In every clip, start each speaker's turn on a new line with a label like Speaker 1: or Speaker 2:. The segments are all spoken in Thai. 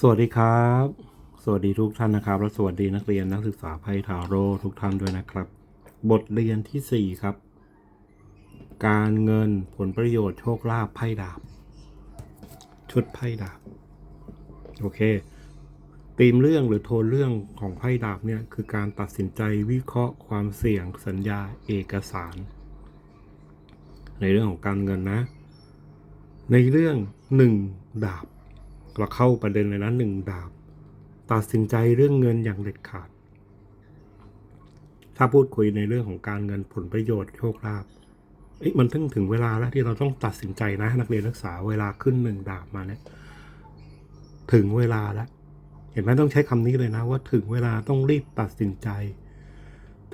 Speaker 1: สวัสดีครับ สวัสดีทุกท่านนะครับ และสวัสดีนักเรียนนักศึกษาไพ่ทาโร่ทุกท่านด้วยนะครับ บทเรียนที่ 4 ครับ การเงินผลประโยชน์โชคลาภไพ่ดาบ ชุดไพ่ดาบ โอเคธีมเรื่องหรือโทนเรื่องของไพ่ดาบเนี่ยคือการตัดสินใจวิเคราะห์ความเสี่ยงสัญญาเอกสาร ในเรื่องของการเงินนะ ในเรื่องหนึ่งดาบ เราเข้าประเด็นเลยนะหนึ่งดาบ ตัดสินใจเรื่องเงินอย่างเด็ดขาด ถ้าพูดคุยในเรื่องของการเงินผลประโยชน์โชคลาภเอ๊ะมันถึงถึงเวลาแล้วที่เราต้องตัดสินใจนะ นักเรียนนักศึกษาเวลาขึ้นหนึ่งดาบมาเนี่ยถึงเวลาแล้ว เห็นไหมต้องใช้คำนี้เลยนะ ว่าถึงเวลาต้องรีบตัดสินใจ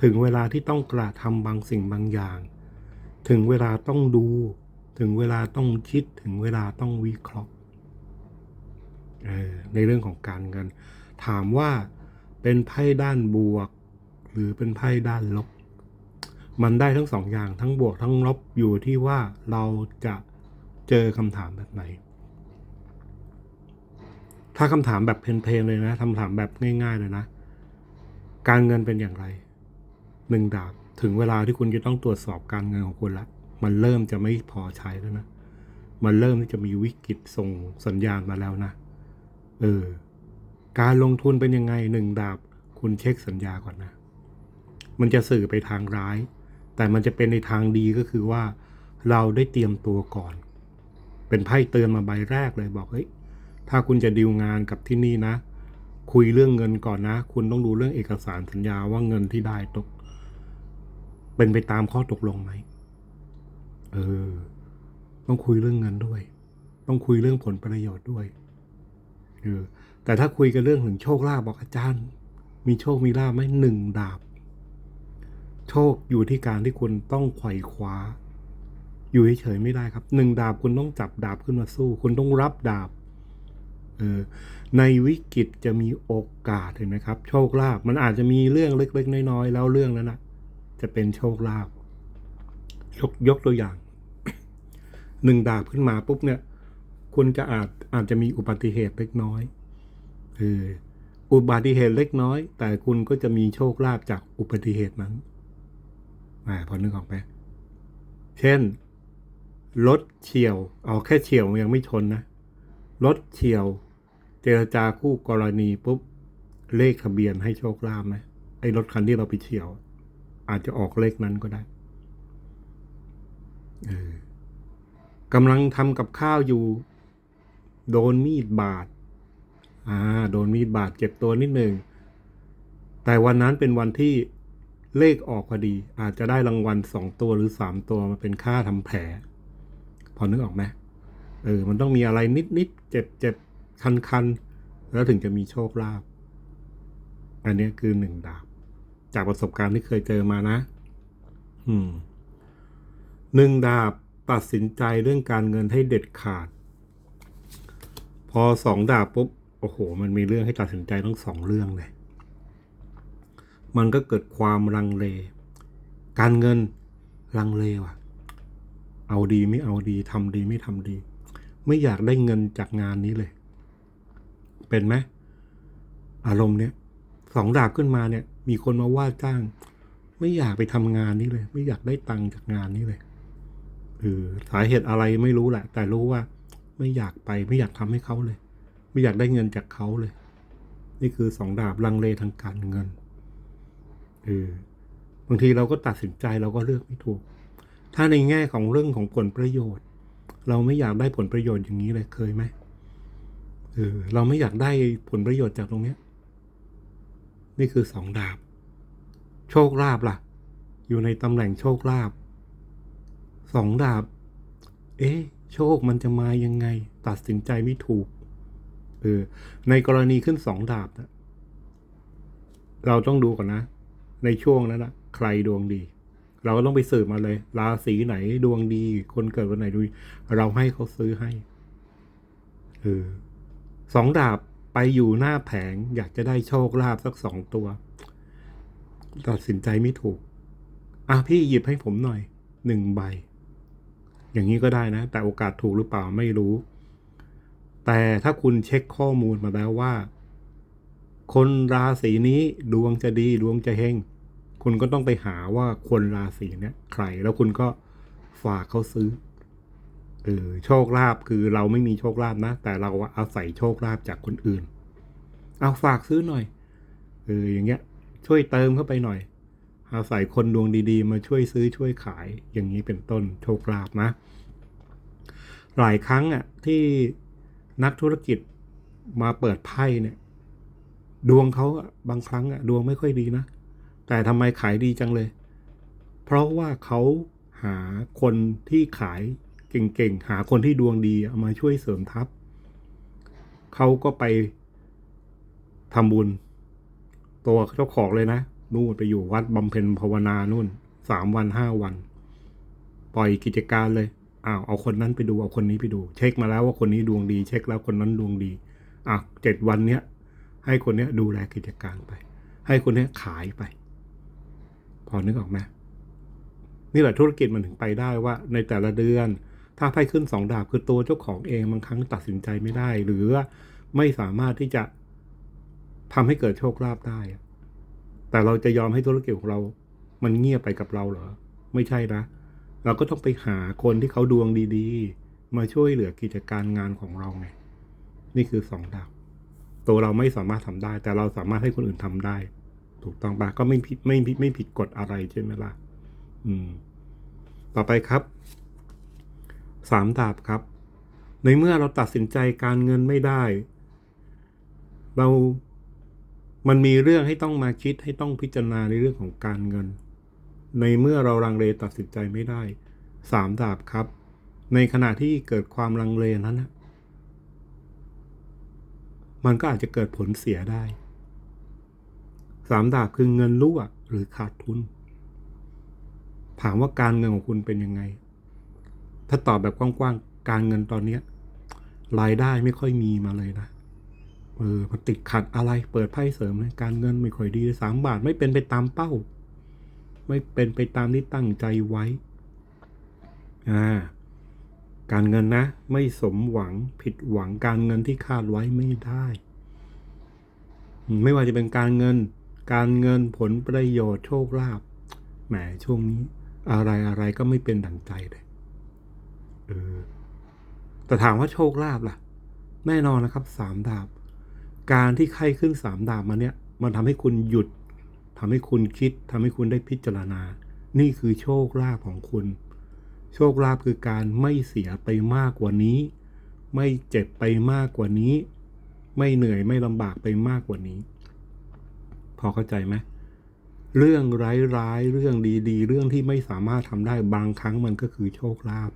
Speaker 1: ถึงเวลาที่ต้องกระทำบางสิ่งบางอย่าง ถึงเวลาต้องดู ถึงเวลาต้องคิดถึงเวลาต้องวิเคราะห์ ในเรื่องของการเงิน ถามว่าเป็นไพ่ด้านบวก หรือเป็นไพ่ด้านลบ มันได้ทั้งสองอย่างทั้งบวกทั้งลบอยู่ที่ว่าเราจะเจอคำถามแบบไหน ถ้าคำถามแบบเพลนๆเลยนะคำถามแบบง่าย ๆ เลยนะ การเงินเป็นอย่างไรหนึ่งดาบถึงเวลาที่คุณจะต้องตรวจสอบการเงินของคุณละ มันเริ่มจะไม่พอใช้แล้วนะ มันเริ่มที่จะมีวิกฤตส่งสัญญาณมาแล้วนะ เออ การลงทุนเป็นยังไงหนึ่งดาบ คุณเช็คสัญญาก่อนนะ มันจะสื่อไปทางร้าย แต่มันจะเป็นในทางดีก็คือว่า เราได้เตรียมตัวก่อน เป็นไพ่เตือนมาใบแรกเลยบอกเฮ้ยถ้าคุณจะดีลงานกับที่นี่นะ คุยเรื่องเงินก่อนนะ คุณต้องดูเรื่องเอกสารสัญญาว่าเงินที่ได้ตก เป็นไปตามข้อตกลงไหมเออ ต้องคุยเรื่องเงินด้วย ต้องคุยเรื่องผลประโยชน์ด้วย เออแต่ถ้าคุยกันเรื่องถึงโชคลาภบอกอาจารย์ มีโชคมีลาภไหมหนึ่งดาบ โชคอยู่ที่การที่คุณต้องไขว่คว้า อยู่เฉยๆไม่ได้ครับหนึ่งดาบคุณต้องจับดาบขึ้นมาสู้ คุณต้องรับดาบเออในวิกฤตจะมีโอกาสเห็นไหมครับ โชคลาภมันอาจจะมีเรื่องเล็กๆน้อยๆแล้วเรื่องนั้นนะจะเป็นโชคลาภยกยกตัวอย่างหนึ่งดาบขึ้นมาปุ๊บเนี่ย คุณจะอาจอาจจะมีอุบัติเหตุเล็กน้อยเอออุบัติเหตุเล็กน้อย แต่คุณก็จะมีโชคลาภจากอุบัติเหตุนั้นอ่าพอนึกออกไหมเช่นรถเฉียว เอาแค่เฉียวยังไม่ชนนะรถเฉียว เจรจาคู่กรณีปุ๊บเลขทะเบียนให้โชคลาภไหมไอ้รถคันที่เราไปเฉียว อาจจะออกเลขนั้นก็ได้เออกำลังทำกับข้าวอยู่ โดนมีดบาดอ่าโดนมีดบาดเจ็บตัวนิดหนึ่งแต่วันนั้นเป็นวันที่เลขออกพอดี อาจจะได้รางวัลสองตัวหรือสามตัวมาเป็นค่าทำแผล พอนึกออกไหมเออ มันต้องมีอะไรนิดนิดเจ็บเจ็บคันคันแล้วถึงจะมีโชคลาภอันนี้คือหนึ่งดาบ จากประสบการณ์ที่เคยเจอมานะ อืมหนึ่งดาบตัดสินใจเรื่องการเงินให้เด็ดขาด พอสองดาบปุ๊บโอ้โห มันมีเรื่องให้ตัดสินใจทั้งสองเรื่องเลย มันก็เกิดความลังเล การเงินลังเลว่ะ เอาดีไม่เอาดีทำดีไม่ทำดี ไม่อยากได้เงินจากงานนี้เลย เป็นไหมอารมณ์เนี้ยสองดาบขึ้นมาเนี่ย มีคนมาว่าจ้าง ไม่อยากไปทำงานนี้เลย ไม่อยากได้ตังค์จากงานนี้เลยเออสาเหตุอะไรไม่รู้แหละ แต่รู้ว่า ไม่อยากไปไม่อยากทำให้เขาเลย ไม่อยากได้เงินจากเขาเลย นี่คือสองดาบลังเลทางการเงินเออบางทีเราก็ตัดสินใจเราก็เลือกไม่ถูก ถ้าในแง่ของเรื่องของผลประโยชน์ เราไม่อยากได้ผลประโยชน์อย่างนี้เลยเคยไหมเออเราไม่อยากได้ผลประโยชน์จากตรงเนี้ย นี่คือสองดาบ โชคลาภล่ะ อยู่ในตำแหน่งโชคลาภสองดาบ เอ๊ะ โชคมันจะมายังไง ตัดสินใจไม่ถูกเออในกรณีขึ้นสองดาบนะเราต้องดูก่อนนะ ในช่วงนั้นนะใครดวงดี เราก็ต้องไปสืบมาเลย ราศีไหนดวงดี คนเกิดวันไหนดวงดีเราให้เขาซื้อให้เออสองดาบไปอยู่หน้าแผง อยากจะได้โชคลาภสักสองตัว ตัดสินใจไม่ถูก อะพี่หยิบให้ผมหน่อยหนึ่งใบ อย่างนี้ก็ได้นะ แต่โอกาสถูกหรือเปล่าไม่รู้ แต่ถ้าคุณเช็คข้อมูลมาแล้วว่า คนราศีนี้ดวงจะดีดวงจะเฮงคุณก็ต้องไปหาว่าคนราศีเนี้ยใครแล้วคุณก็ฝากเขาซื้อเออโชคลาภคือเราไม่มีโชคลาภนะ แต่เราอาศัยโชคลาภจากคนอื่น เอาฝากซื้อหน่อยเอออย่างเงี้ย ช่วยเติมเข้าไปหน่อย อาศัยคนดวงดีๆ มาช่วยซื้อช่วยขายอย่างนี้เป็นต้นโชคลาภนะ หลายครั้งอะที่นักธุรกิจมาเปิดไพ่เนี่ย ดวงเขาบางครั้งอะดวงไม่ค่อยดีนะ แต่ทำไมขายดีจังเลย เพราะว่าเขาหาคนที่ขายเก่งๆ หาคนที่ดวงดีเอามาช่วยเสริมทัพเขาก็ไปทำบุญ ตัวเจ้าของเลยนะ นู่นไปอยู่วัดบำเพ็ญภาวนานู่นสามวันห้าวัน ปล่อยกิจการเลยอ้าวเอาคนนั้นไปดูเอาคนนี้ไปดู เช็คมาแล้วว่าคนนี้ดวงดี เช็คแล้วคนนั้นดวงดีอะเจ็ดวันเนี้ยให้คนเนี้ยดูแลกิจการไป ให้คนเนี้ยขายไป พอนึกออกไหมนี่แหละธุรกิจมันถึงไปได้ว่า ในแต่ละเดือน ถ้าไพ่ขึ้นสองดาบคือตัวเจ้าของเองบางครั้งตัดสินใจไม่ได้ หรือไม่สามารถที่จะทำให้เกิดโชคลาภได้ แต่เราจะยอมให้ธุรกิจของเรา มันเงียบไปกับเราเหรอ ไม่ใช่นะ เราก็ต้องไปหาคนที่เขาดวงดีๆ มาช่วยเหลือกิจการงานของเราไง นี่คือสองดาว ตัวเราไม่สามารถทำได้ แต่เราสามารถให้คนอื่นทำได้ ถูกต้องปะก็ไม่ผิดไม่ผิดไม่ผิดกฎอะไรใช่ไหมล่ะ อืม ต่อไปครับสามดาบครับ ในเมื่อเราตัดสินใจการเงินไม่ได้ เรา มันมีเรื่องให้ต้องมาคิดให้ต้องพิจารณาในเรื่องของการเงิน ในเมื่อเราลังเลตัดสินใจไม่ได้สามดาบครับ ในขณะที่เกิดความลังเลนั้นนะมันก็อาจจะเกิดผลเสียได้สามดาบคือเงินรั่วหรือขาดทุน ถามว่าการเงินของคุณเป็นยังไง ถ้าตอบแบบกว้างๆ การเงินตอนเนี้ยรายได้ไม่ค่อยมีมาเลยนะ เออมันติดขัดอะไรเปิดไพ่เสริมเลยการเงินไม่ค่อยดีสามบาทไม่เป็นไปตามเป้า ไม่เป็นไปตามที่ตั้งใจไว้อ่าการเงินนะ ไม่สมหวังผิดหวังการเงินที่คาดไว้ไม่ได้ ไม่ว่าจะเป็นการเงิน การเงินผลประโยชน์โชคลาภแหมช่วงนี้ อะไรอะไรก็ไม่เป็นดั่งใจเลยเออแต่ถามว่าโชคลาภล่ะ แน่นอนนะครับสามดาบ การที่ไข้ขึ้นสามดาบมาเนี่ยมันทำให้คุณหยุดทำให้คุณคิดทำให้คุณได้พิจารณา นี่คือโชคลาภของคุณ โชคลาภคือการไม่เสียไปมากกว่านี้ ไม่เจ็บไปมากกว่านี้ ไม่เหนื่อยไม่ลำบากไปมากกว่านี้ พอเข้าใจไหมเรื่องร้ายๆเรื่องดีๆ เรื่องที่ไม่สามารถทำได้บางครั้งมันก็คือโชคลาภ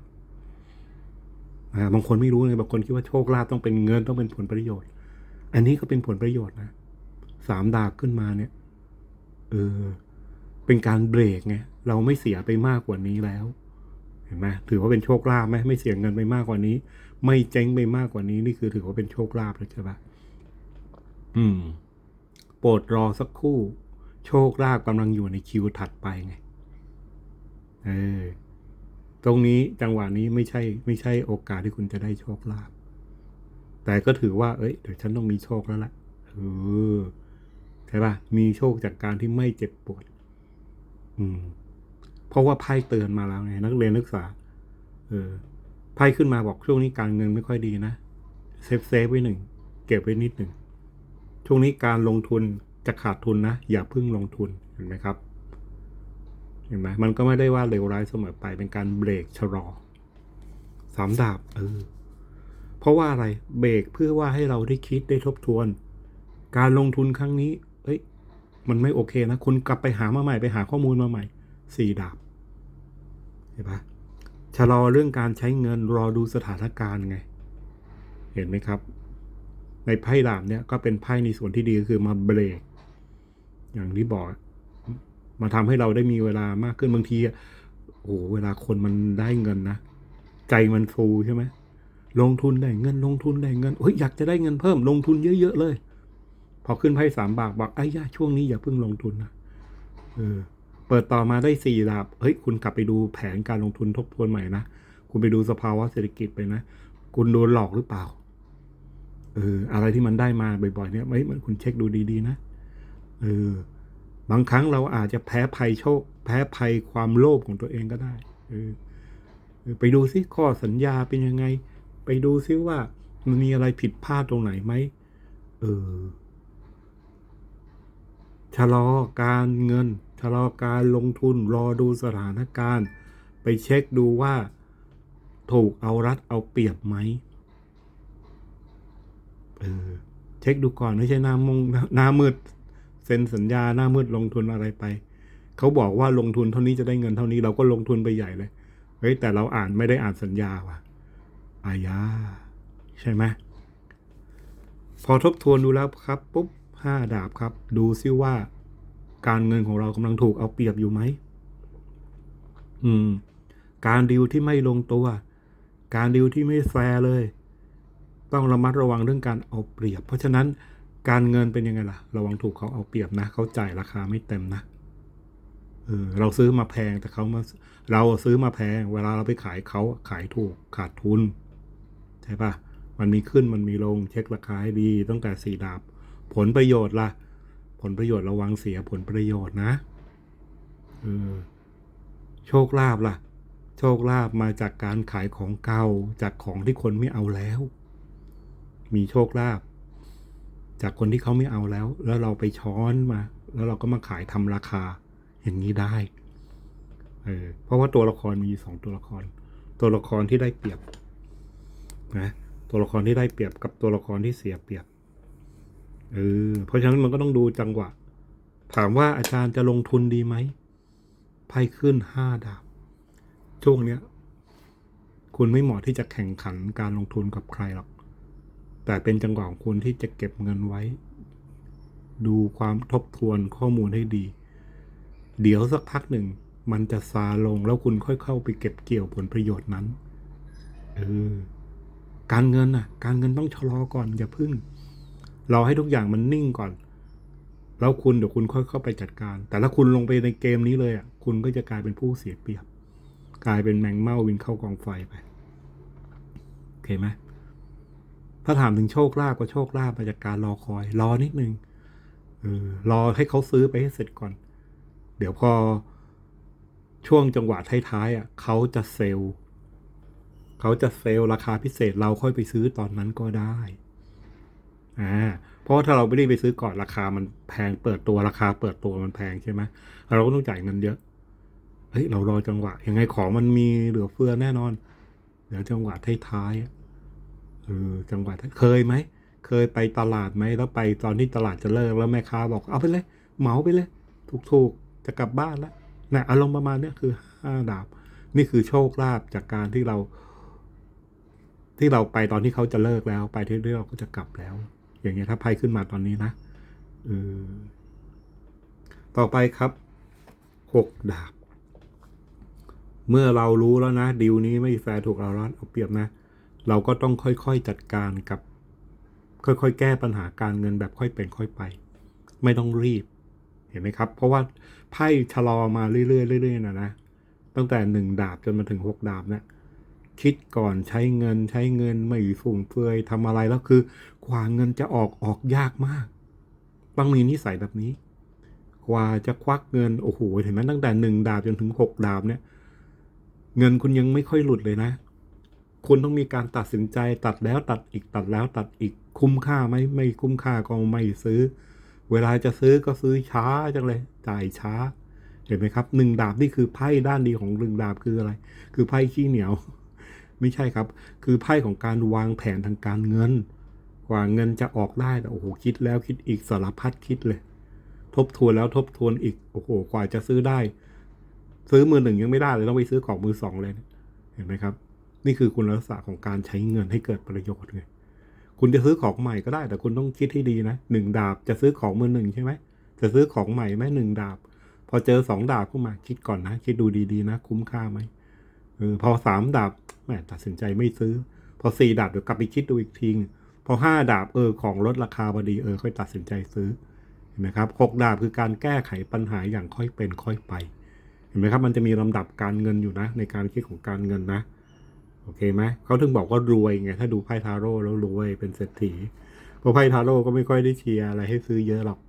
Speaker 1: บางคนไม่รู้เลยบางคนคิดว่าโชคลาภต้องเป็นเงินต้องเป็นผลประโยชน์ อันนี้ก็เป็นผลประโยชน์นะสามดาบขึ้นมาเนี่ย เออ เป็นการเบรกไงเราไม่เสียไปมากกว่านี้แล้ว เห็นไหมถือว่าเป็นโชคลาภไหมไม่เสียเงินไปมากกว่านี้ ไม่เจ๊งไปมากกว่านี้ นี่คือถือว่าเป็นโชคลาภแล้วใช่ปะอืม โปรดรอสักครู่ โชคลาภกำลังอยู่ในคิวถัดไปไง เออ ตรงนี้จังหวะนี้ไม่ใช่ ไม่ใช่โอกาสที่คุณจะได้โชคลาภ แต่ก็ถือว่า เอ้ย เดี๋ยวฉันต้องมีโชคแล้วล่ะเออใช่ปะมีโชคจากการที่ไม่เจ็บปวด อืม เพราะว่าไพ่เตือนมาแล้วไง นักเรียนนักศึกษา เออ ไพ่ขึ้นมาบอกช่วงนี้การเงินไม่ค่อยดีนะ เซฟเซฟไว้หนึ่ง เก็บไว้นิดหนึ่ง ช่วงนี้การลงทุนจะขาดทุนนะ อย่าพิ่งลงทุน เห็นไหมครับ เห็นไหมมันก็ไม่ได้ว่าเลวร้ายเสมอไป เป็นการเบรกชะลอสามดาบ เออ เพราะว่าอะไรเบรกเพื่อว่าให้เราได้คิดได้ทบทวน การลงทุนครั้งนี้เอ้ยมันไม่โอเคนะ คุณกลับไปหามาใหม่ไปหาข้อมูลมาใหม่สี่ดาบเห็นปะชะลอเรื่องการใช้เงินรอดูสถานการณ์ไง เห็นไหมครับ ในไพ่ดาบเนี่ยก็เป็นไพ่ในส่วนที่ดีก็คือมาเบรก อย่างที่บอกมาทำให้เราได้มีเวลามากขึ้นบางทีโอ้โหเวลาคนมันได้เงินนะ ใจมันฟูใช่ไหม ลงทุนได้เงินลงทุนได้เงินเฮ้ยอยากจะได้เงินเพิ่มลงทุนเยอะๆเลย พอขึ้นไพ่สามบาทบอกไอ้ย่าช่วงนี้อย่าเพิ่งลงทุนนะเออเปิดต่อมาได้สี่ดาบเฮ้ยคุณกลับไปดูแผนการลงทุนทบทวนใหม่นะคุณไปดูสภาวะเศรษฐกิจไปนะ คุณโดนหลอกหรือเปล่าเอออะไรที่มันได้มาบ่อยๆเนี่ยไม่มันคุณเช็คดูดีๆนะเออบางครั้งเราอาจจะแพ้ภัยโชค แพ้ภัยความโลภของตัวเองก็ได้เออไปดูซิข้อสัญญาเป็นยังไง ไปดูซิว่ามันมีอะไรผิดพลาดตรงไหนไหมเออชะลอการเงินชะลอการลงทุนรอดูสถานการณ์ ไปเช็คดูว่า ถูกเอารัดเอาเปรียบไหมเออเช็คดูก่อนไม่ใช่หน้ามงหน้ามืดเซ็นสัญญาหน้ามืดลงทุนอะไรไป เขาบอกว่าลงทุนเท่านี้จะได้เงินเท่านี้เราก็ลงทุนไปใหญ่เลยเฮ้ยแต่เราอ่านไม่ได้อ่านสัญญาว่ะ อายาใช่ไหมพอทบทวนดูแล้วครับปุ๊บห้าดาบครับ ดูซิว่าการเงินของเรากำลังถูกเอาเปรียบอยู่ไหมอืม การดีลที่ไม่ลงตัว การดีลที่ไม่แฟร์เลย ต้องระมัดระวังเรื่องการเอาเปรียบ เพราะฉะนั้นการเงินเป็นยังไงล่ะ ระวังถูกเขาเอาเปรียบนะเขาจ่ายราคาไม่เต็มนะเออเราซื้อมาแพงแต่เขามาเราซื้อมาแพง เวลาเราไปขายเขาขายถูกขาดทุน ใช่ปะมันมีขึ้นมันมีลงเช็คราคาให้ดีตั้งแต่สี่ดาบ ผลประโยชน์ล่ะ ผลประโยชน์ระวังเสียผลประโยชน์นะเออโชคลาภล่ะ โชคลาภมาจากการขายของเก่าจากของที่คนไม่เอาแล้ว มีโชคลาภจากคนที่เขาไม่เอาแล้ว แล้วเราไปช้อนมา แล้วเราก็มาขายทำราคาอย่างนี้ได้เออเพราะว่าตัวละครมีสองตัวละคร ตัวละครที่ได้เปรียบ นะตัวละครที่ได้เปรียบกับตัวละครที่เสียเปรียบเออเพราะฉะนั้นมันก็ต้องดูจังหวะ ถามว่าอาจารย์จะลงทุนดีไหมไพ่ขึ้นห้าดาบช่วงเนี้ย คุณไม่เหมาะที่จะแข่งขันการลงทุนกับใครหรอก แต่เป็นจังหวะของคุณที่จะเก็บเงินไว้ ดูความทบทวนข้อมูลให้ดี เดี๋ยวสักพักหนึ่ง มันจะซาลงแล้วคุณค่อยเข้าไปเก็บเกี่ยวผลประโยชน์นั้น เออ การเงินอะ การเงินต้องชะลอก่อนอย่าพึ่งรอให้ทุกอย่างมันนิ่งก่อน แล้วคุณเดี๋ยวคุณค่อยเข้าไปจัดการ แต่ถ้าคุณลงไปในเกมนี้เลยอะคุณก็จะกลายเป็นผู้เสียเปรียบ กลายเป็นแมงเม่าวินเข้ากองไฟไปโอเคไหมถ้าถามถึงโชคลาภก็โชคลาภมาจากการรอคอย รอนิดนึงเออรอให้เขาซื้อไปให้เสร็จก่อน เดี๋ยวพอช่วงจังหวะท้ายๆอะเขาจะเซลล์ เขาจะเซลล์ราคาพิเศษเราค่อยไปซื้อตอนนั้นก็ได้อ่าเพราะว่าถ้าเราไม่ได้ไปซื้อก่อนราคามันแพงเปิดตัวราคาเปิดตัวมันแพงใช่ไหมเราก็ต้องจ่ายเงินเยอะเฮ้ยเรารอจังหวะยังไงของมันมีเหลือเฟือแน่นอนเดี๋ยวจังหวะท้ายๆเออจังหวะเคยไหมเคยไปตลาดไหมแล้วไปตอนที่ตลาดจะเลิกแล้วแม่ค้าบอกเอาไปเลยเหมาไปเลย ถูกๆจะกลับบ้านแล้วนะอารมณ์ประมาณนี้คือห้าดาบ นี่คือโชคลาภจากการที่เรา ที่เราไปตอนที่เขาจะเลิกแล้ว ไปที่เราก็จะกลับแล้ว อย่างเงี้ยถ้าไพ่ขึ้นมาตอนนี้นะเออต่อไปครับหกดาบ เมื่อเรารู้แล้วนะดีลนี้ไม่แฟร์ถูกเอารัดเอาเปรียบนะ เราก็ต้องค่อยๆจัดการกับ ค่อยๆ แก้ปัญหาการเงินแบบค่อยเป็นค่อยไป ไม่ต้องรีบ เห็นไหมครับ เพราะว่าไพ่ชะลอมาเรื่อยๆเรื่อยๆนะนะตั้งแต่หนึ่งดาบจนมาถึงหกดาบเนะี่ย คิดก่อนใช้เงินใช้เงินไม่ฟุ่มเฟือยทำอะไรแล้วคือกว่าเงินจะออกออกยากมาก ต้องมีนิสัยแบบนี้ กว่าจะควักเงินโอ้โหเห็นไหมตั้งแต่หนึ่งดาบจนถึงหกดาบเนี่ย เงินคุณยังไม่ค่อยหลุดเลยนะ คุณต้องมีการตัดสินใจตัดแล้วตัดอีกตัดแล้วตัดอีกคุ้มค่าไหมไม่คุ้มค่าก็ไม่ซื้อ เวลาจะซื้อก็ซื้อช้าจังเลยจ่ายช้า เห็นไหมครับหนึ่งดาบนี่คือไพ่ด้านดีของหนึ่งดาบคืออะไร คือไพ่ขี้เหนียว ไม่ใช่ครับ คือไพ่ของการวางแผนทางการเงิน กว่าเงินจะออกได้แต่โอ้โหคิดแล้วคิดอีกสารพัดคิดเลย ทบทวนแล้วทบทวนอีกโอ้โหกว่าจะซื้อได้ ซื้อมือหนึ่งยังไม่ได้เลยต้องไปซื้อของมือสองเลย เห็นไหมครับ นี่คือคุณลักษณะของการใช้เงินให้เกิดประโยชน์ไงคุณจะซื้อของใหม่ก็ได้ แต่คุณต้องคิดให้ดีนะหนึ่งดาบจะซื้อของมือหนึ่งใช่ไหมจะซื้อของใหม่ไหมหนึ่งดาบ พอเจอสองดาบเข้ามาคิดก่อนนะ คิดดูดีๆนะ คุ้มค่าไหม ออพอสามดาบแหมตัดสินใจไม่ซื้อ พอสี่ดาบเดี๋ยวกลับไปคิดดูอีกทีพอห้าดาบเออของลดราคาพอดีเออค่อยตัดสินใจซื้อเห็นไหมครับหกดาบคือการแก้ไขปัญหาอย่างค่อยเป็นค่อยไป เห็นไหมครับ มันจะมีลำดับการเงินอยู่นะ ในการคิดของการเงินนะ โอเคไหมเขาถึงบอกว่ารวยไงถ้าดูไพ่ทาโร่แล้วรวยเป็นเศรษฐีเพราะไพ่ทาโร่ก็ไม่ค่อยได้เชียร์อะไรให้ซื้อเยอะหรอก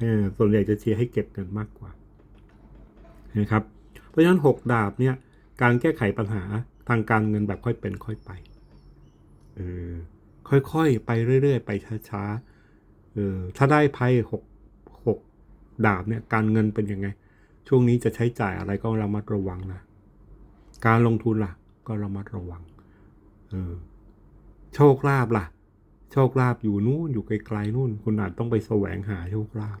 Speaker 1: เออส่วนใหญ่จะเชียร์ให้เก็บเงินมากกว่านะครับ เพราะฉะนั้นหกดาบเนี่ย การแก้ไขปัญหาทางการเงินแบบค่อยเป็นค่อยไปเออค่อยๆ ไปเรื่อยๆ ไปช้าๆเออถ้าได้ไพ่หกหกดาบเนี่ยการเงินเป็นยังไง ช่วงนี้จะใช้จ่ายอะไรก็ระมัดระวังนะการลงทุนล่ะ ก็ระมัดระวังเออโชคลาภล่ะ โชคลาภอยู่นู่นอยู่ไกลๆนู่น คุณอาจต้องไปแสวงหาโชคลาภ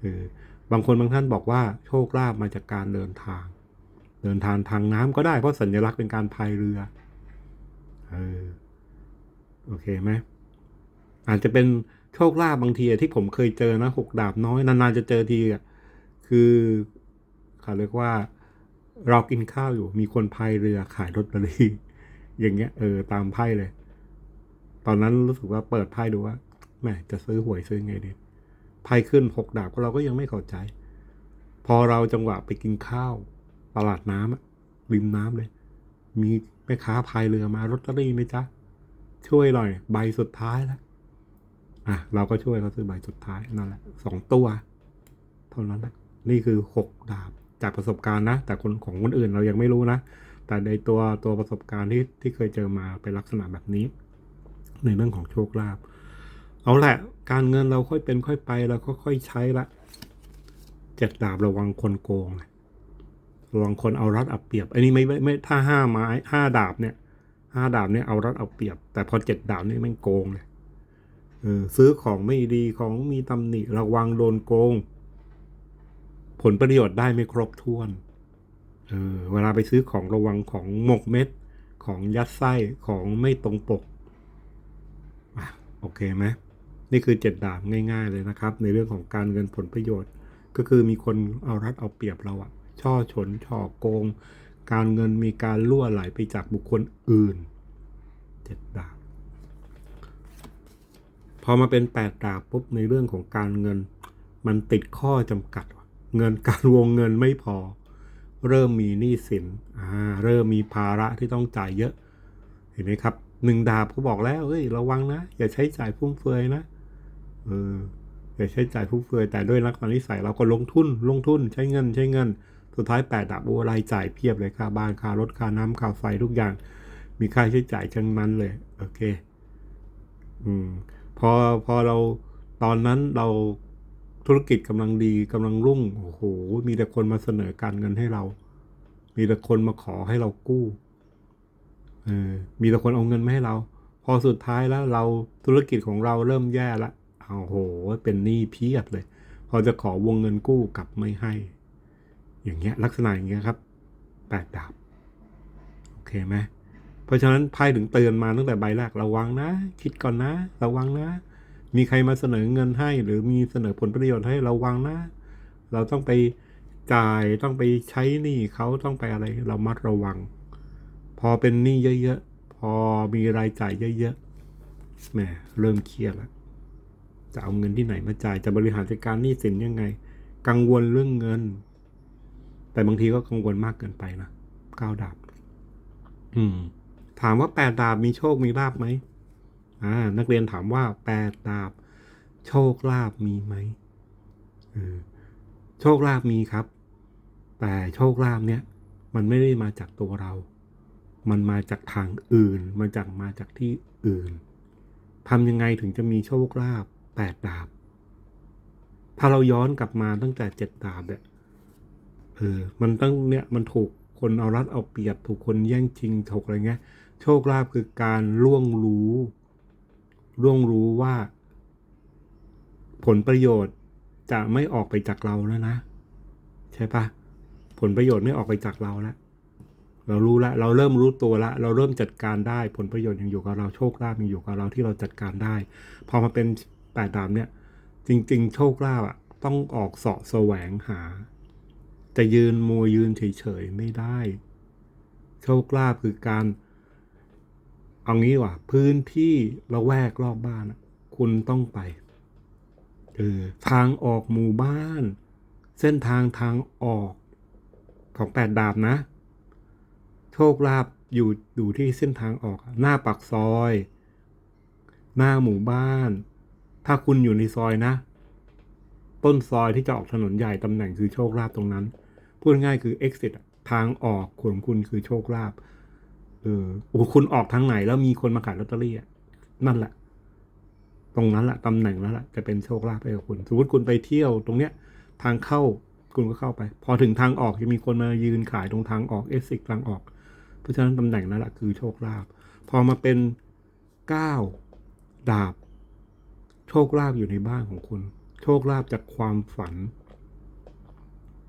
Speaker 1: เออบางคนบางท่านบอกว่าโชคลาภมาจากการเดินทาง เดินทางทางน้ำก็ได้เพราะสัญลักษณ์เป็นการพายเรือเออโอเคไหมอาจจะเป็นโชคลาภบางทีที่ผมเคยเจอนะหกดาบน้อยนานๆจะเจอทีอะคือเขาเรียกว่าเรากินข้าวอยู่มีคนพายเรือขายลอตเตอรี่อย่างเงี้ยเออตามไพ่เลย ตอนนั้นรู้สึกว่าเปิดไพ่ดูว่าแหมจะซื้อหวยซื้อไงดีไพ่ขึ้นหกดาบเราก็ยังไม่เข้าใจ พอเราจังหวะไปกินข้าว ตลาดน้ำอะริมน้ำเลย มีแม่ค้าพายเรือมาลอตเตอรี่ไหมจ๊ะ ช่วยหน่อย ใบสุดท้ายแล้วอะ เราก็ช่วยเขาซื้อใบสุดท้ายนั่นแหละสองตัว เท่านั้นแหละนี่คือหกดาบจากประสบการณ์นะ แต่คนของคนอื่นเรายังไม่รู้นะ แต่ในตัวตัวประสบการณ์ที่ที่เคยเจอมาเป็นลักษณะแบบนี้ ในเรื่องของโชคลาภเอาแหละ การเงินเราค่อยเป็นค่อยไปเราก็ค่อยใช้ละเจ็ดดาบระวังคนโกงนะ ระวังคนเอารัดเอาเปรียบ อันนี้ไม่ไม่ถ้าห้าไม้ห้าดาบเนี่ยห้าดาบเนี่ยเอารัดเอาเปรียบ แต่พอเจ็ดดาบนี่แมันโกงเลยเออซื้อของไม่ดีของมีตำหนิระวังโดนโกง ผลประโยชน์ได้ไม่ครบถ้วนเออเวลาไปซื้อของระวังของหมกเม็ด ของยัดไส้ของไม่ตรงปกอะโอเคไหมนี่คือเจ็ดดาบง่าย ๆ เลยนะครับ ในเรื่องของการเงินผลประโยชน์ ก็คือมีคนเอารัดเอาเปรียบเราอะ ช่อฉนช่อโกง การเงินมีการล่วไหลไปจากบุคคลอื่นเจ็ดดาบพอมาเป็นแปดดาบปุ๊บในเรื่องของการเงิน มันติดข้อจำกัด เงินการวงเงินไม่พอ เริ่มมีหนี้สินอ่าเริ่มมีภาระที่ต้องจ่ายเยอะ เห็นไหมครับหนึ่งดาบเขาบอกแล้วเอ้ยระวังนะ อย่าใช้จ่ายฟุ่มเฟือยนะเอออย่าใช้จ่ายฟุ่มเฟือยแต่ด้วยลักษณะนิสัยเราก็ลงทุนลงทุนใช้เงินใช้เงิน สุดท้ายแปดดาบโอ้รายจ่ายเพียบเลยค่าบ้านค่ารถค่าน้ำค่าไฟทุกอย่าง มีค่าใช้จ่ายทั้งนั้นเลยโอเค อืมพอพอเราตอนนั้นเราธุรกิจกำลังดีกำลังรุ่งโอ้โหมีแต่คนมาเสนอการเงินให้เรา มีแต่คนมาขอให้เรากู้เออมีแต่คนเอาเงินมาให้เรา พอสุดท้ายแล้วเราธุรกิจของเราเริ่มแย่ละเอาโห เป็นหนี้เพียบเลย พอจะขอวงเงินกู้กลับไม่ให้ อย่างเงี้ยลักษณะอย่างเงี้ยครับแปดดาบโอเคไหมเพราะฉะนั้นไพ่ถึงเตือนมาตั้งแต่ใบแรกระวังนะ คิดก่อนนะ ระวังนะ มีใครมาเสนอเงินให้ หรือมีเสนอผลประโยชน์ให้ระวังนะ เราต้องไปจ่ายต้องไปใช้หนี้เขาต้องไปอะไรเรามัดระวัง พอเป็นหนี้เยอะๆพอมีรายจ่ายเยอะๆแหมเริ่มเครียดแล้วจะเอาเงินที่ไหนมาจ่ายจะบริหารจัดการหนี้สินยังไง กังวลเรื่องเงิน แต่บางทีก็กังวลมากเกินไปนะก้าดาบ อืม ถามว่าแปดดาบมีโชคมีลาบไหมอ่า นักเรียนถามว่าแปดดาบ โชคลาบมีไหมเออโชคลาบมีครับ แต่โชคลาบเนี่ยมันไม่ได้มาจากตัวเรา มันมาจากทางอื่นมาจากมาจากที่อื่นทำยังไงถึงจะมีโชคลาภแปดดาบ ถ้าเราย้อนกลับมาตั้งแต่เจ็ดดาบเนี่ย เออมันตั้งเนี่ยมันถูกคนเอารัดเอาเปรียบ ถูกคนแย่งชิงถูกอะไรเงี้ย โชคลาภคือการล่วงรู้ล่วงรู้ว่า ผลประโยชน์จะไม่ออกไปจากเราแล้วนะ ใช่ปะผลประโยชน์ไม่ออกไปจากเราแล้วเรารู้ล้วเราเริ่มรู้ตัวล้วเราเริ่มจัดการได้ ผลประโยชน์ยังอยู่กับเรา โชคลาภยังอยู่กับเราที่เราจัดการได้ พอมาเป็นแปดดาบเนี่ย จริง ๆ โชคลาภอะ ต้องออกเสาะแสวงหา จะยืนมัวยืนเฉยๆไม่ได้ โชคลาภคือการ เอางี้ว่าพื้นที่ละแวกรอบบ้านอะคุณต้องไปเออทางออกหมู่บ้าน เส้นทางทางออกของแปดดาบนะ โชคลาภอยู่อยู่ที่เส้นทางออกหน้าปากซอย หน้าหมู่บ้าน ถ้าคุณอยู่ในซอยนะ ต้นซอยที่จะออกถนนใหญ่ตำแหน่งคือโชคลาภตรงนั้น พูดง่ายคือ exit ทางออกของคุณคือโชคลาภเออโอ้คุณออกทางไหนแล้วมีคนมาขายลอตเตอรี่อะนั่นแหละ ตรงนั้นแหละตำแหน่งนั้นแหละจะเป็นโชคลาภให้กับคุณสมมติคุณไปเที่ยวตรงเนี้ย ทางเข้าคุณก็เข้าไป พอถึงทางออกจะมีคนมายืนขายตรงทางออก exit ทางออก เพราะฉะนั้นตำแหน่งนั้นแหละคือโชคลาภพอมาเป็นเก้าดาบ โชคลาภอยู่ในบ้านของคุณ คลาภจากความฝัน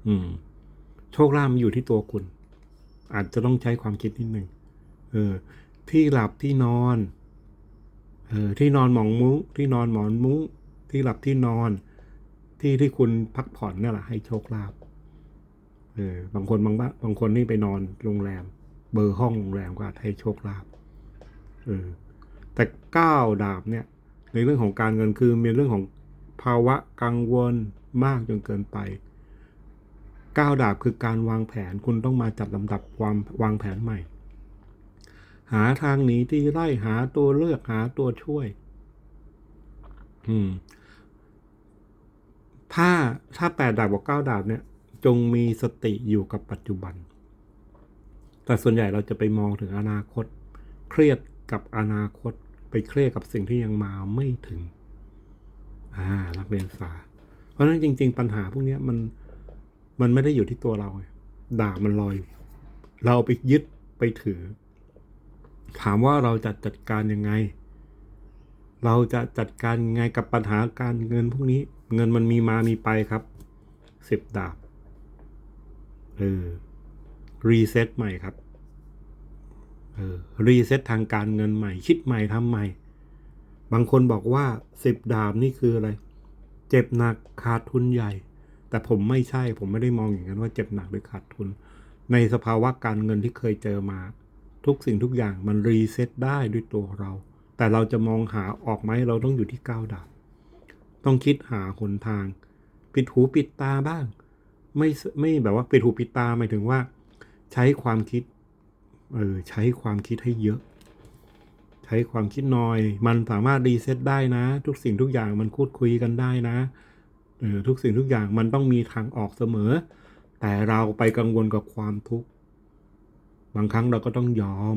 Speaker 1: อืม โชคลาภมันอยู่ที่ตัวคุณ อาจจะต้องใช้ความคิดนิดหนึ่งเออ ที่หลับที่นอน เออ ที่นอนหมองมุ้งที่นอนหมอนมุ้งที่หลับที่นอน ที่ที่คุณพักผ่อนนี่แหละให้โชคลาภเออ บางคนบางบ้านบางคนนี่ไปนอนโรงแรม เบอร์ห้องโรงแรมก็อาจให้โชคลาภเออแต่เก้าดาบเนี่ย ในเรื่องของการเงินคือมีเรื่องของ ภาวะกังวลมากจนเกินไปก้าวดาบคือการวางแผนคุณต้องมาจัดลำดับความวางแผนใหม่ หาทางหนีที่ไล่หาตัวเลือกหาตัวช่วย อืม ถ้าถ้าแปดดาบกับเก้าดาบเนี่ย จงมีสติอยู่กับปัจจุบัน แต่ส่วนใหญ่เราจะไปมองถึงอนาคต เครียดกับอนาคต ไปเครียดกับสิ่งที่ยังมาไม่ถึง อ่านักเรียนศาสตร์เพราะฉะนั้นจริง ๆ ปัญหาพวกนี้มันมันไม่ได้อยู่ที่ตัวเราดาบมันลอย เราไปยึดไปถือ ถามว่าเราจะจัดการยังไง เราจะจัดการยังไงกับปัญหาการเงินพวกนี้ เงินมันมีมามีไปครับสิบดาบเออรีเซ็ตใหม่ครับเออรีเซ็ตทางการเงินใหม่ คิดใหม่ทำใหม่ บางคนบอกว่าสิบดาบนี่คืออะไร เจ็บหนักขาดทุนใหญ่ แต่ผมไม่ใช่ผมไม่ได้มองอย่างนั้นว่าเจ็บหนักหรือขาดทุน ในสภาวะการเงินที่เคยเจอมา ทุกสิ่งทุกอย่างมันรีเซ็ตได้ด้วยตัวเรา แต่เราจะมองหาออกไหมเราต้องอยู่ที่ก้าวดาบต้องคิดหาหนทาง ปิดหูปิดตาบ้าง ไม่ไม่แบบว่าปิดหูปิดตาหมายถึงว่า ใช้ความคิดเออใช้ความคิดให้เยอะ ช้ความคิดน้อย มันสามารถรีเซ็ตได้นะ ทุกสิ่งทุกอย่างมันพูดคุยกันได้นะเออทุกสิ่งทุกอย่างมันต้องมีทางออกเสมอ แต่เราไปกังวลกับความทุกข์บางครั้งเราก็ต้องยอม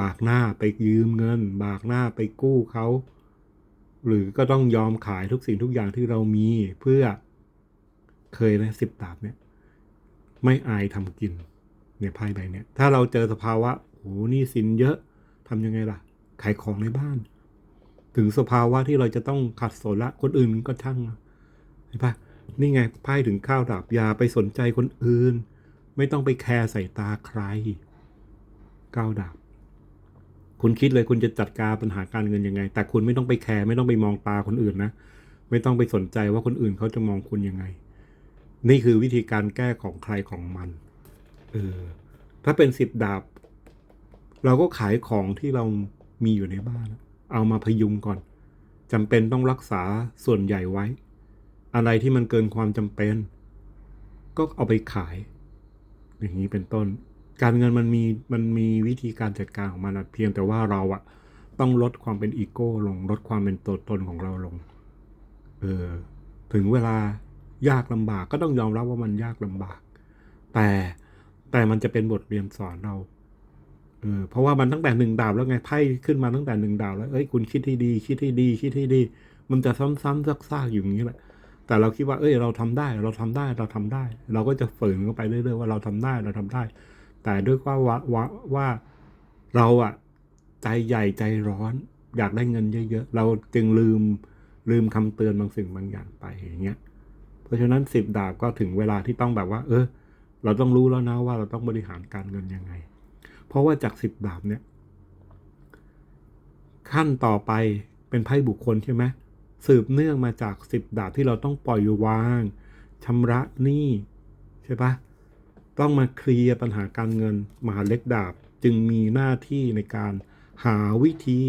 Speaker 1: บากหน้าไปยืมเงิน บากหน้าไปกู้เขาหรือก็ต้องยอมขายทุกสิ่งทุกอย่างที่เรามีเพื่อเคยนะสิบดาบเนี่ย ไม่อายทำกินเนี่ยไพ่ใบเนี่ย ถ้าเราเจอสภาวะโอ้โหหนี่สินเยอะ ทำยังไงล่ะ ขายของในบ้าน ถึงสภาวะที่เราจะต้องขัดสนละคนอื่นก็ช่างเห็นปะนี่ไงไพ่ถึงข้าวดาบยาไปสนใจคนอื่น ไม่ต้องไปแคร์ใส่ตาใครก้าวดาบคุณคิดเลยคุณจะจัดการปัญหาการเงินยังไง แต่คุณไม่ต้องไปแคร์ไม่ต้องไปมองตาคนอื่นนะ ไม่ต้องไปสนใจว่าคนอื่นเขาจะมองคุณยังไง นี่คือวิธีการแก้ของใครของมันเออถ้าเป็นสิบดาบ เราก็ขายของที่เรามีอยู่ในบ้าน เอามาพยุงก่อนจำเป็นต้องรักษาส่วนใหญ่ไว้ อะไรที่มันเกินความจำเป็น ก็เอาไปขาย อย่างนี้เป็นต้น การเงินมันมีมันมีวิธีการจัดการของมันเพียงแต่ว่าเราอะต้องลดความเป็นอีโก้ลงลดความเป็นตัวตนของเราลง เออถึงเวลายากลำบากก็ต้องยอมรับว่ามันยากลำบาก แต่แต่มันจะเป็นบทเรียนสอนเรา เพราะว่ามันตั้งแต่หนึ่งดาวแล้วไงไพ่ขึ้นมาตั้งแต่หนึ่งดาวแล้วเอ้ยคุณคิดให้ดี คิดให้ดี คิดให้ดี มันจะซ้ำๆซากๆอยู่อย่างนี้แหละแต่เราคิดว่าเอ้ยเราทำได้ เราทำได้เราทำได้ เราก็จะฝืนเข้าไปเรื่อยๆว่าเราทำได้เราทำได้ แต่ด้วยว่าว่าว่าว่าเราอะใจใหญ่ใจร้อน อยากได้เงินเยอะๆเราจึงลืมลืมคำเตือนบางสิ่งบางอย่างไปอย่างเงี้ยเพราะฉะนั้นสิบดาบก็ถึงเวลาที่ต้องแบบว่า เออ เราต้องรู้แล้วนะว่าเราต้องบริหารการเงินยังไง เพราะว่าจากสิบดาบเนี่ย ขั้นต่อไปเป็นไพ่บุคคลใช่ไหมสืบเนื่องมาจากสิบดาบที่เราต้องปล่อยวางชำระหนี้ใช่ปะต้องมาเคลียร์ปัญหาการเงินมหาเล็กดาบจึงมีหน้าที่ในการหาวิธี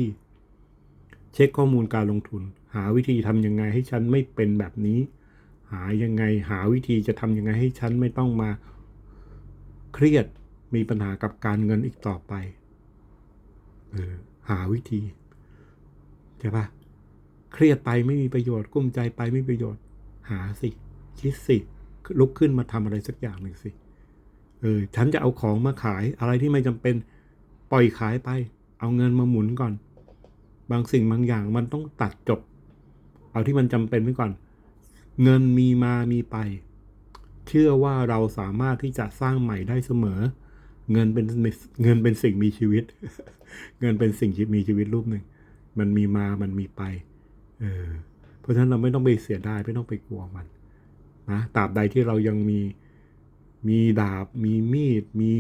Speaker 1: เช็คข้อมูลการลงทุน หาวิธีทำยังไงให้ฉันไม่เป็นแบบนี้ หายังไงหาวิธีจะทำยังไงให้ฉันไม่ต้องมาเครียด มีปัญหากับการเงินอีกต่อไปเออหาวิธีใช่ปะเครียดไปไม่มีประโยชน์กุ้มใจไปไม่มีประโยชน์ หาสิ คิดสิลุกขึ้นมาทำอะไรสักอย่างหนึ่งสิเออฉันจะเอาของมาขายอะไรที่ไม่จำเป็นปล่อยขายไป เอาเงินมาหมุนก่อน บางสิ่งบางอย่างมันต้องตัดจบ เอาที่มันจำเป็นไว้ก่อน เงินมีมามีไป เชื่อว่าเราสามารถที่จะสร้างใหม่ได้เสมอ เงินเป็นเงินเป็นสิ่งมีชีวิต เงินเป็นสิ่งที่มีชีวิตรูปหนึ่ง มันมีมา มันมีไป เออ เพราะฉะนั้นเราไม่ต้องไปเสียดายไม่ต้องไปกลัวมันนะตราบใดที่เรายังมีมีดาบ มีมีด มี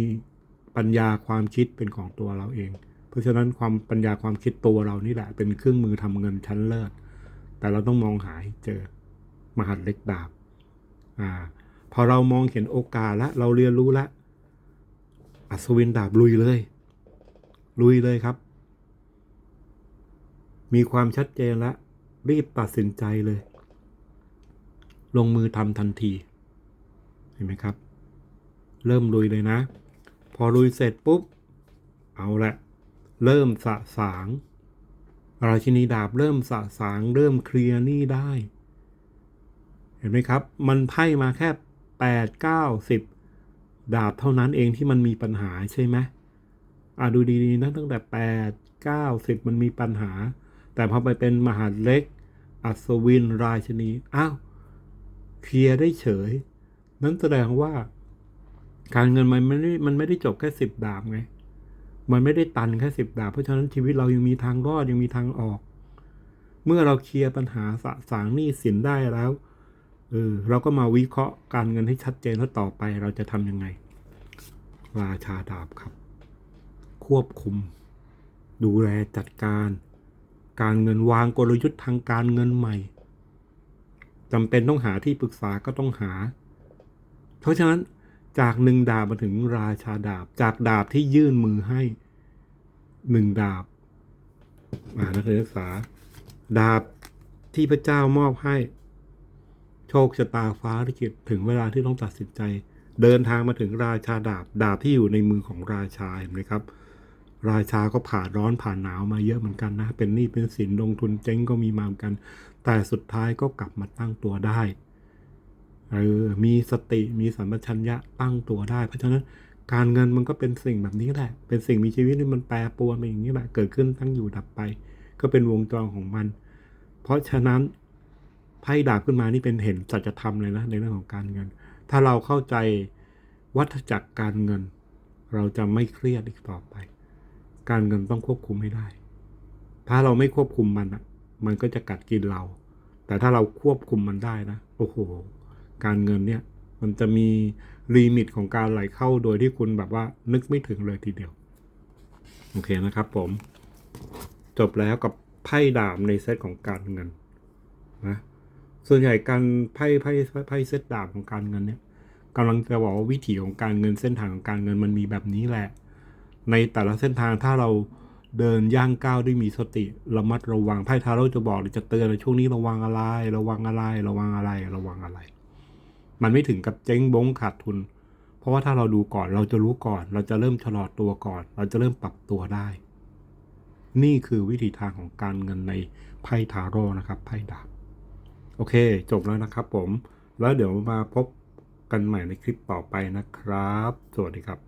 Speaker 1: ปัญญาความคิดเป็นของตัวเราเอง เพราะฉะนั้นความปัญญาความคิดตัวเรานี่แหละ เป็นเครื่องมือทำเงินชั้นเลิศ แต่เราต้องมองหาให้เจอมหัดเล็กดาบ อ่า พอเรามองเห็นโอกาสแล้วเราเรียนรู้แล้ว อัศวินดาบลุยเลย ลุยเลยครับ มีความชัดเจนแล้วรีบตัดสินใจเลย ลงมือทำทันที เห็นไหมครับ เริ่มลุยเลยนะ พอลุยเสร็จปุ๊บ เอาละ เริ่มสะสางราชินีดาบเริ่มสะสาง เริ่มเคลียร์หนี้ได้ เห็นไหมครับ มันไพ่มาแค่แปดเก้าสิบ ดาบเท่านั้นเองที่มันมีปัญหาใช่ไหมอะดูดีๆนะตั้งแต่แปดเก้าสิบมันมีปัญหา แต่พอไปเป็นมหาเล็ก อัศวินราชนี อ้าว เคลียร์ได้เฉย นั่นแสดงว่า การเงินมันไม่ได้มันไม่ได้จบแค่สิบดาบไง มันไม่ได้ตันแค่สิบดาบ เพราะฉะนั้นชีวิตเรายังมีทางรอดยังมีทางออก เมื่อเราเคลียร์ปัญหาสะสางหนี้สินได้แล้ว เออเราก็มาวิเคราะห์การเงินให้ชัดเจนว่าต่อไปเราจะทำยังไง ราชาดาบครับ ควบคุม ดูแลจัดการ การเงินวางกลยุทธ์ทางการเงินใหม่จำเป็นต้องหาที่ปรึกษาก็ต้องหา เพราะฉะนั้นจากหนึ่งดาบมาถึงราชาดาบ จากดาบที่ยื่นมือให้หนึ่งดาบอ่านักเรียนศึกษา ดาบที่พระเจ้ามอบให้ โชคชะตาฟ้าลิขิตถึงเวลาที่ต้องตัดสินใจ เดินทางมาถึงราชาดาบดาบที่อยู่ในมือของราชาเห็นไหมครับ ราชาก็ผ่านร้อนผ่านหนาวมาเยอะเหมือนกันนะ เป็นหนี้เป็นสินลงทุนเจ๊งก็มีมาเหมือนกัน แต่สุดท้ายก็กลับมาตั้งตัวได้เออมีสติมีสัมปชัญญะตั้งตัวได้ เพราะฉะนั้นการเงินมันก็เป็นสิ่งแบบนี้แหละ เป็นสิ่งมีชีวิตที่มันแปรปรวนไปอย่างนี้แหละ เกิดขึ้นตั้งอยู่ดับไป ก็เป็นวงจรของมัน เพราะฉะนั้น ไพ่ดาบขึ้นมานี่เป็นเห็นสัจธรรมเลยนะในเรื่องของการเงิน ถ้าเราเข้าใจวัฏจักรการเงิน เราจะไม่เครียดอีกต่อไป การเงินต้องควบคุมให้ได้ ถ้าเราไม่ควบคุมมันอะ มันก็จะกัดกินเรา แต่ถ้าเราควบคุมมันได้นะโอ้โหการเงินเนี่ยมันจะมีลิมิตของการไหลเข้าโดยที่คุณแบบว่านึกไม่ถึงเลยทีเดียว โอเคนะครับผม จบแล้วกับไพ่ดาบในเซตของการเงินนะ ส่วนใหญ่การไพ่ไพ่ไพ่เซตดาบของการเงินเนี่ยกำลังจะบอกว่าวิถีของการเงินเส้นทางของการเงินมันมีแบบนี้แหละ ในแต่ละเส้นทางถ้าเราเดินย่างก้าวด้วยมีสติระมัดระวังไพ่ทาโร่จะบอกหรือจะเตือนในช่วงนี้ระวังอะไร ระวังอะไร ระวังอะไร ระวังอะไร มันไม่ถึงกับเจ๊งบงขาดทุน เพราะว่าถ้าเราดูก่อนเราจะรู้ก่อน เราจะเริ่มชะลอตัวก่อน เราจะเริ่มปรับตัวได้ นี่คือวิธีทางของการเงินในไพ่ทาโร่นะครับไพ่ดาบ โอเค จบแล้วนะครับผม แล้วเดี๋ยวมาพบกันใหม่ในคลิปต่อไปนะครับ สวัสดีครับ